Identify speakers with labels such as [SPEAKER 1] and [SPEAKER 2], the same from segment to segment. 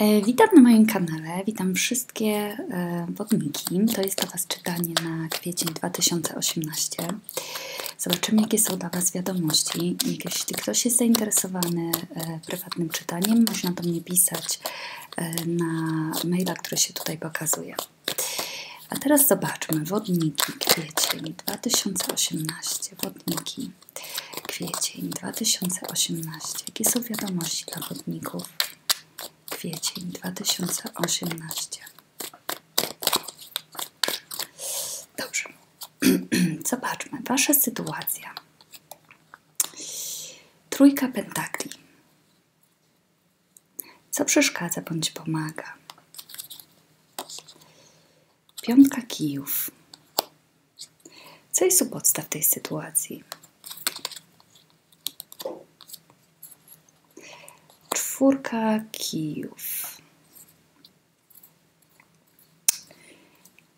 [SPEAKER 1] E, witam na moim kanale, witam wszystkie e, wodniki. To jest dla Was czytanie na kwiecień 2018. Zobaczymy, jakie są dla Was wiadomości. Jeśli ktoś jest zainteresowany e, prywatnym czytaniem, można do mnie pisać na maila, który się tutaj pokazuje. A teraz zobaczmy. Wodniki, kwiecień 2018. Wodniki, kwiecień 2018. Jakie są wiadomości dla wodników? Kwiecień 2018. Dobrze. Zobaczmy. Wasza sytuacja. Trójka pentakli. Co przeszkadza bądź pomaga? Piątka kijów. Co jest u podstaw tej sytuacji? Czwórka kijów.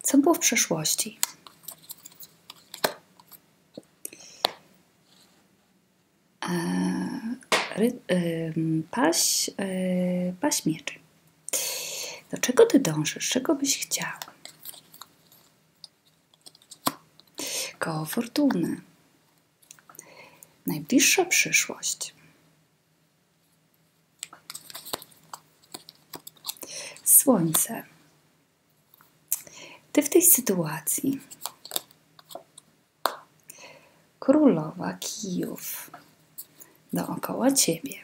[SPEAKER 1] Co było w przeszłości? Paś, e, paś mieczy. Do czego ty dążysz? Czego byś chciał? Koło fortuny. Najbliższa przyszłość. Słońce. Ty w tej sytuacji. Królowa kijów dookoła ciebie.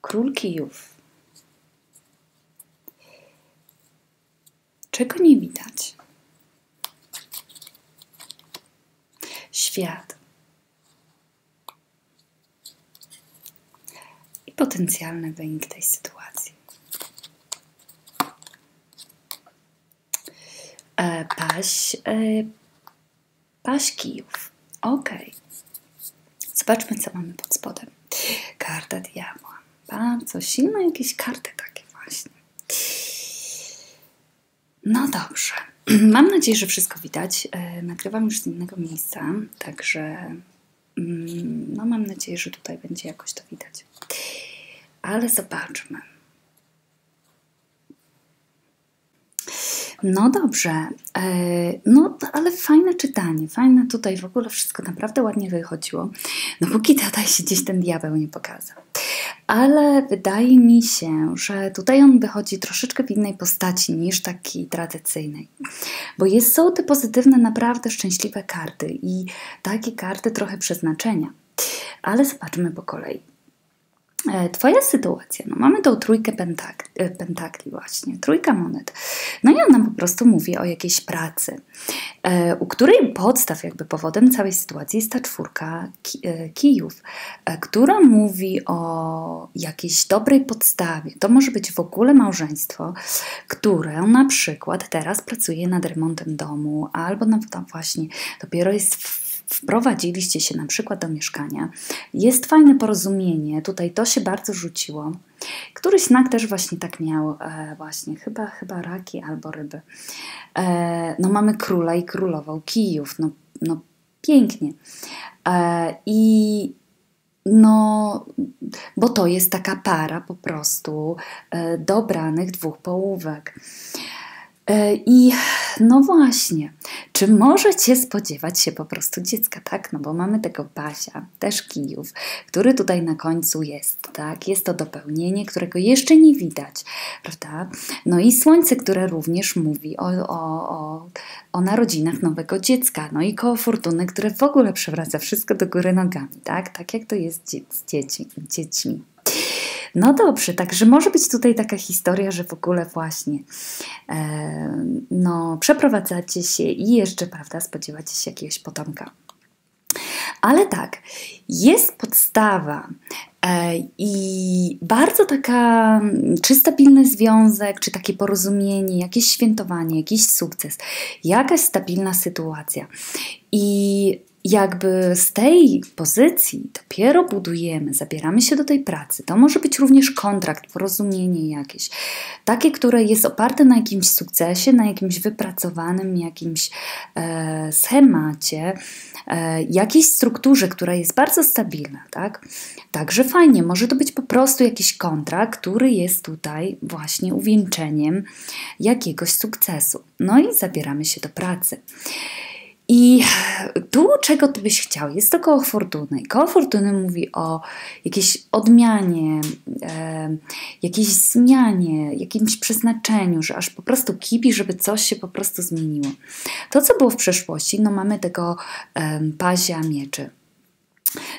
[SPEAKER 1] Król kijów. Czego nie widać? Świat. Potencjalny wynik tej sytuacji. E, paś, e, paś kijów. Ok. Zobaczmy, co mamy pod spodem. Karta diabła. Bardzo silne jakieś karty takie właśnie. No dobrze. Mam nadzieję, że wszystko widać. E, nagrywam już z innego miejsca, także no mam nadzieję, że tutaj będzie jakoś to widać. Ale zobaczmy. No dobrze, e, no ale fajne czytanie, fajne tutaj w ogóle wszystko naprawdę ładnie wychodziło. No póki tutaj się gdzieś ten diabeł nie pokazał. Ale wydaje mi się, że tutaj on wychodzi troszeczkę w innej postaci niż takiej tradycyjnej. Bo jest, są te pozytywne, naprawdę szczęśliwe karty i takie karty trochę przeznaczenia. Ale zobaczmy po kolei. E, twoja sytuacja, no mamy tą trójkę pentak e, pentakli właśnie, trójka monet. No i ona po prostu mówi o jakiejś pracy, e, u której podstaw, jakby powodem całej sytuacji jest ta czwórka kijów, która mówi o jakiejś dobrej podstawie. To może być w ogóle małżeństwo, które na przykład teraz pracuje nad remontem domu, albo no właśnie dopiero jest w wprowadziliście się na przykład do mieszkania, jest fajne porozumienie, tutaj to się bardzo rzuciło. Któryś znak też właśnie tak miał, e, właśnie chyba, chyba raki albo ryby. E, no mamy króla i królową kijów, no, no pięknie. E, I no, bo to jest taka para po prostu e, dobranych dwóch połówek. E, I no właśnie, czy możecie spodziewać się po prostu dziecka, tak? No bo mamy tego Basia, też kijów, który tutaj na końcu jest, tak? Jest to dopełnienie, którego jeszcze nie widać, prawda? No i słońce, które również mówi o, o, o, o narodzinach nowego dziecka, no i koło fortuny, które w ogóle przewraca wszystko do góry nogami, tak? Tak jak to jest z dzieci, dziećmi. No dobrze, także może być tutaj taka historia, że w ogóle właśnie e, no, przeprowadzacie się i jeszcze, prawda, spodziewacie się jakiegoś potomka. Ale tak, jest podstawa e, i bardzo taka, czy stabilny związek, czy takie porozumienie, jakieś świętowanie, jakiś sukces, jakaś stabilna sytuacja. I jakby z tej pozycji dopiero budujemy, zabieramy się do tej pracy. To może być również kontrakt, porozumienie jakieś, takie, które jest oparte na jakimś sukcesie, na jakimś wypracowanym jakimś e, schemacie, e, jakiejś strukturze, która jest bardzo stabilna, tak? Także fajnie, może to być po prostu jakiś kontrakt, który jest tutaj właśnie uwieńczeniem jakiegoś sukcesu. No i zabieramy się do pracy. I tu, czego ty byś chciał, jest to koło fortuny. Koło fortuny mówi o jakiejś odmianie, e, jakiejś zmianie, jakimś przeznaczeniu, że aż po prostu kipi, żeby coś się po prostu zmieniło. To, co było w przeszłości, no mamy tego e, pazia mieczy.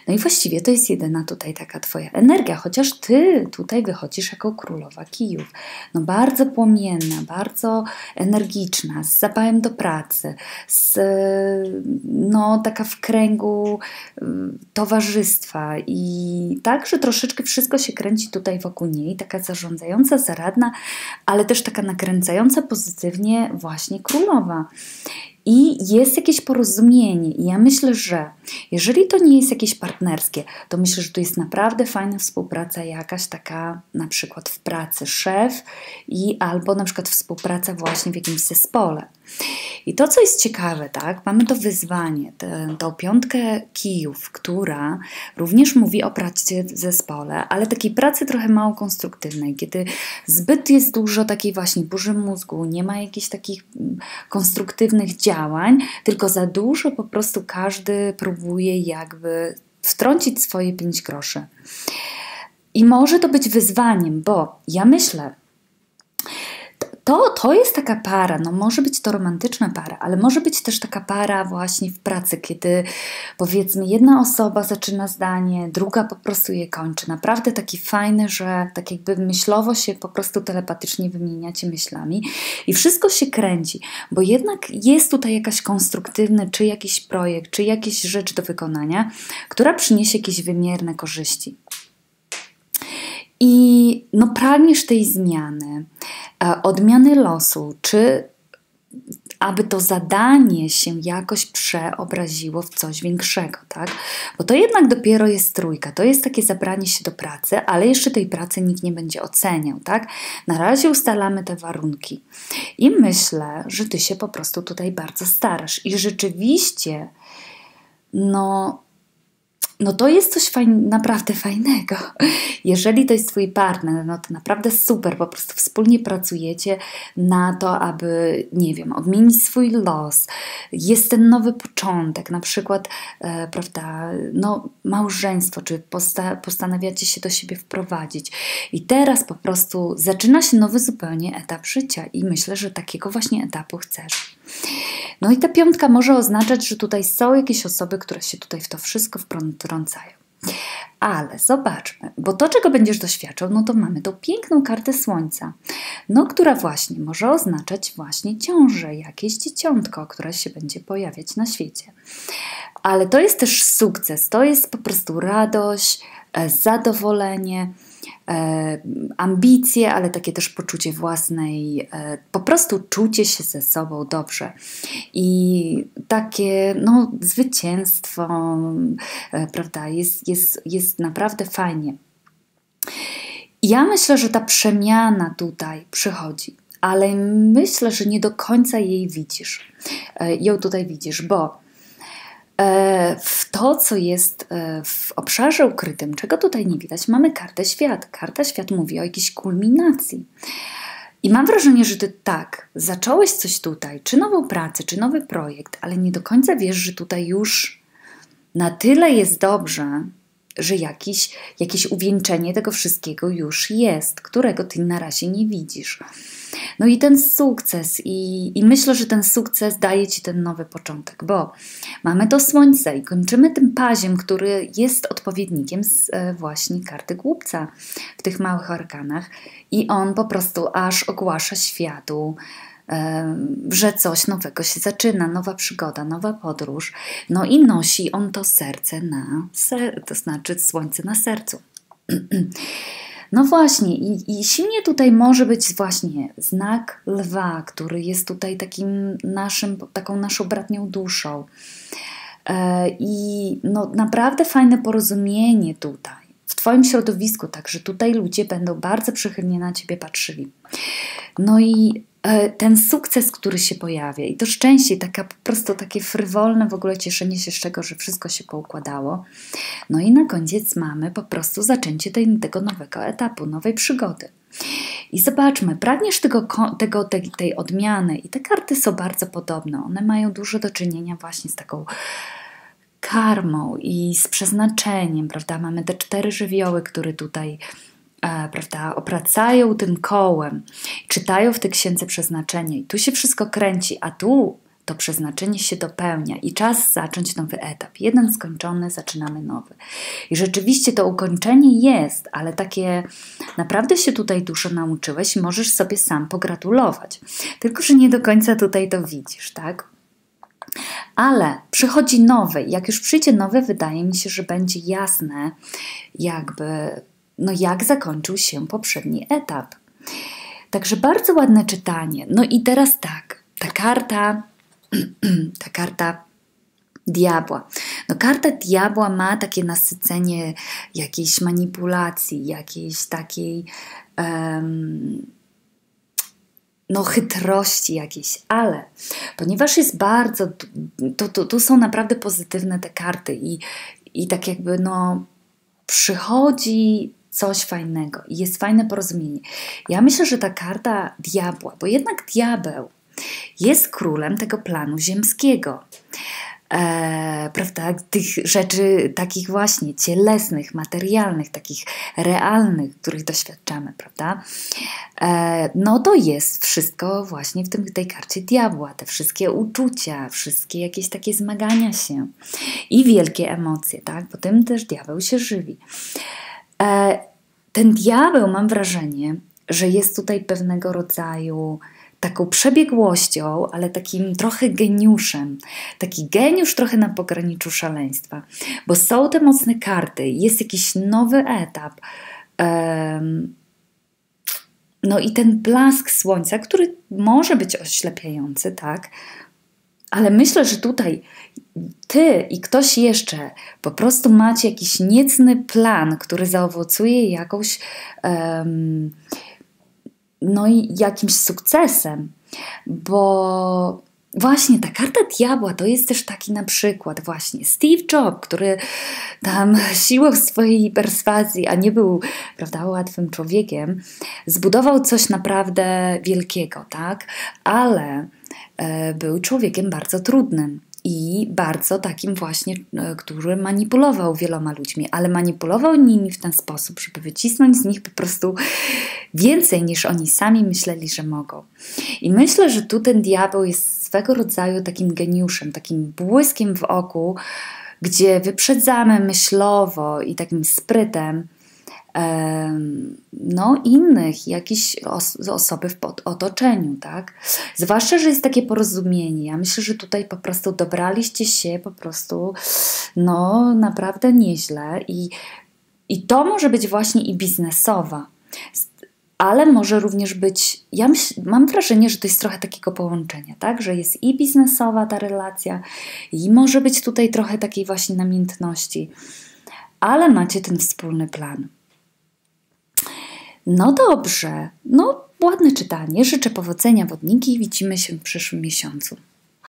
[SPEAKER 1] No i właściwie to jest jedyna tutaj taka Twoja energia, chociaż Ty tutaj wychodzisz jako królowa kijów. No bardzo płomienna, bardzo energiczna, z zapałem do pracy, z, no taka w kręgu y, towarzystwa i tak, że troszeczkę wszystko się kręci tutaj wokół niej, taka zarządzająca, zaradna, ale też taka nakręcająca pozytywnie właśnie królowa. I jest jakieś porozumienie. I ja myślę, że jeżeli to nie jest jakieś partnerskie, to myślę, że to jest naprawdę fajna współpraca jakaś taka na przykład w pracy szef i albo na przykład współpraca właśnie w jakimś zespole. I to, co jest ciekawe, tak, mamy to wyzwanie, tą piątkę kijów, która również mówi o pracy w zespole, ale takiej pracy trochę mało konstruktywnej, kiedy zbyt jest dużo takiej właśnie burzy mózgu, nie ma jakichś takich mm, konstruktywnych działań, tylko za dużo po prostu każdy próbuje jakby wtrącić swoje pięć groszy. I może to być wyzwaniem, bo ja myślę, to, to jest taka para, no może być to romantyczna para, ale może być też taka para właśnie w pracy, kiedy powiedzmy jedna osoba zaczyna zdanie, druga po prostu je kończy. Naprawdę taki fajny, że tak jakby myślowo się po prostu telepatycznie wymieniacie myślami i wszystko się kręci, bo jednak jest tutaj jakaś konstruktywny, czy jakiś projekt, czy jakaś rzecz do wykonania, która przyniesie jakieś wymierne korzyści. I no, pragniesz tej zmiany, odmiany losu, czy aby to zadanie się jakoś przeobraziło w coś większego, tak? Bo to jednak dopiero jest trójka, to jest takie zabranie się do pracy, ale jeszcze tej pracy nikt nie będzie oceniał, tak? Na razie ustalamy te warunki. I myślę, że ty się po prostu tutaj bardzo starasz i rzeczywiście no no to jest coś naprawdę fajnego. Jeżeli to jest Twój partner, no to naprawdę super, po prostu wspólnie pracujecie na to, aby, nie wiem, odmienić swój los. Jest ten nowy początek, na przykład, e, prawda, no małżeństwo, czy posta postanawiacie się do siebie wprowadzić. I teraz po prostu zaczyna się nowy zupełnie etap życia i myślę, że takiego właśnie etapu chcesz. No i ta piątka może oznaczać, że tutaj są jakieś osoby, które się tutaj w to wszystko Ale zobaczmy, bo to, czego będziesz doświadczał, no to mamy tą piękną kartę Słońca, no która właśnie może oznaczać właśnie ciążę, jakieś dzieciątko, które się będzie pojawiać na świecie. Ale to jest też sukces, to jest po prostu radość, e, zadowolenie, ambicje, ale takie też poczucie własnej, e, po prostu czucie się ze sobą dobrze. I takie no, zwycięstwo, e, prawda, jest, jest, jest naprawdę fajnie. Ja myślę, że ta przemiana tutaj przychodzi, ale myślę, że nie do końca jej widzisz. E, ją tutaj widzisz, bo E, w to, co jest e, w obszarze ukrytym, czego tutaj nie widać, mamy kartę świat. Karta świat mówi o jakiejś kulminacji. I mam wrażenie, że ty tak, zacząłeś coś tutaj, czy nową pracę, czy nowy projekt, ale nie do końca wiesz, że tutaj już na tyle jest dobrze, że jakiś, jakieś uwieńczenie tego wszystkiego już jest, którego ty na razie nie widzisz. No i ten sukces, i, i myślę, że ten sukces daje ci ten nowy początek, bo mamy to słońce i kończymy tym paziem, który jest odpowiednikiem z e, właśnie karty głupca w tych małych arkanach, i on po prostu aż ogłasza światu, że coś nowego się zaczyna, nowa przygoda, nowa podróż. No i nosi on to serce na, ser to znaczy słońce na sercu. No właśnie, i, i silnie tutaj może być właśnie znak lwa, który jest tutaj takim naszym, taką naszą bratnią duszą. e, i no, naprawdę fajne porozumienie tutaj. W Twoim środowisku, także tutaj ludzie będą bardzo przychylnie na Ciebie patrzyli. No i ten sukces, który się pojawia i to szczęście, taka po prostu takie frywolne w ogóle cieszenie się z tego, że wszystko się poukładało. No i na koniec mamy po prostu zaczęcie tej, tego nowego etapu, nowej przygody. I zobaczmy, pragniesz tego, tego, tej, tej odmiany i te karty są bardzo podobne. One mają dużo do czynienia właśnie z taką karmą i z przeznaczeniem, prawda? Mamy te cztery żywioły, które tutaj e, prawda, opracają tym kołem, czytają w tej księdze przeznaczenie i tu się wszystko kręci, a tu to przeznaczenie się dopełnia i czas zacząć nowy etap. Jeden skończony, zaczynamy nowy. I rzeczywiście to ukończenie jest, ale takie naprawdę się tutaj dużo nauczyłeś możesz sobie sam pogratulować. Tylko, że nie do końca tutaj to widzisz, tak? Ale przychodzi nowy. Jak już przyjdzie nowy, wydaje mi się, że będzie jasne, jakby no jak zakończył się poprzedni etap. Także bardzo ładne czytanie. No i teraz tak, ta karta, ta karta diabła. No karta diabła ma takie nasycenie jakiejś manipulacji, jakiejś takiej um, no chytrości jakiejś, ale ponieważ jest bardzo, to, są naprawdę pozytywne te karty i, i tak jakby no przychodzi coś fajnego i jest fajne porozumienie. Ja myślę, że ta karta diabła, bo jednak diabeł jest królem tego planu ziemskiego. E, prawda, tych rzeczy takich właśnie cielesnych, materialnych, takich realnych, których doświadczamy, prawda? E, no to jest wszystko właśnie w tym, tej karcie diabła, te wszystkie uczucia, wszystkie jakieś takie zmagania się i wielkie emocje, tak? Bo tym też diabeł się żywi. E, ten diabeł, mam wrażenie, że jest tutaj pewnego rodzaju taką przebiegłością, ale takim trochę geniuszem. Taki geniusz trochę na pograniczu szaleństwa, bo są te mocne karty, jest jakiś nowy etap. No i ten blask słońca, który może być oślepiający, tak? Ale myślę, że tutaj ty i ktoś jeszcze po prostu macie jakiś niecny plan, który zaowocuje jakąś um, no i jakimś sukcesem, bo właśnie ta karta diabła to jest też taki na przykład właśnie Steve Jobs, który tam siłą swojej perswazji, a nie był prawda, łatwym człowiekiem, zbudował coś naprawdę wielkiego, tak? Ale był człowiekiem bardzo trudnym i bardzo takim właśnie, e, który manipulował wieloma ludźmi, ale manipulował nimi w ten sposób, żeby wycisnąć z nich po prostu więcej niż oni sami myśleli, że mogą. I myślę, że tu ten diabeł jest swego rodzaju takim geniuszem, takim błyskiem w oku, gdzie wyprzedzamy myślowo i takim sprytem no, innych, jakieś os osoby w otoczeniu, tak? Zwłaszcza, że jest takie porozumienie. Ja myślę, że tutaj po prostu dobraliście się po prostu, no, naprawdę nieźle i, i to może być właśnie i biznesowa, ale może również być, ja myśl, mam wrażenie, że to jest trochę takiego połączenia, tak? Że jest i biznesowa ta relacja i może być tutaj trochę takiej właśnie namiętności, ale macie ten wspólny plan. No dobrze, no ładne czytanie. Życzę powodzenia wodniki i widzimy się w przyszłym miesiącu.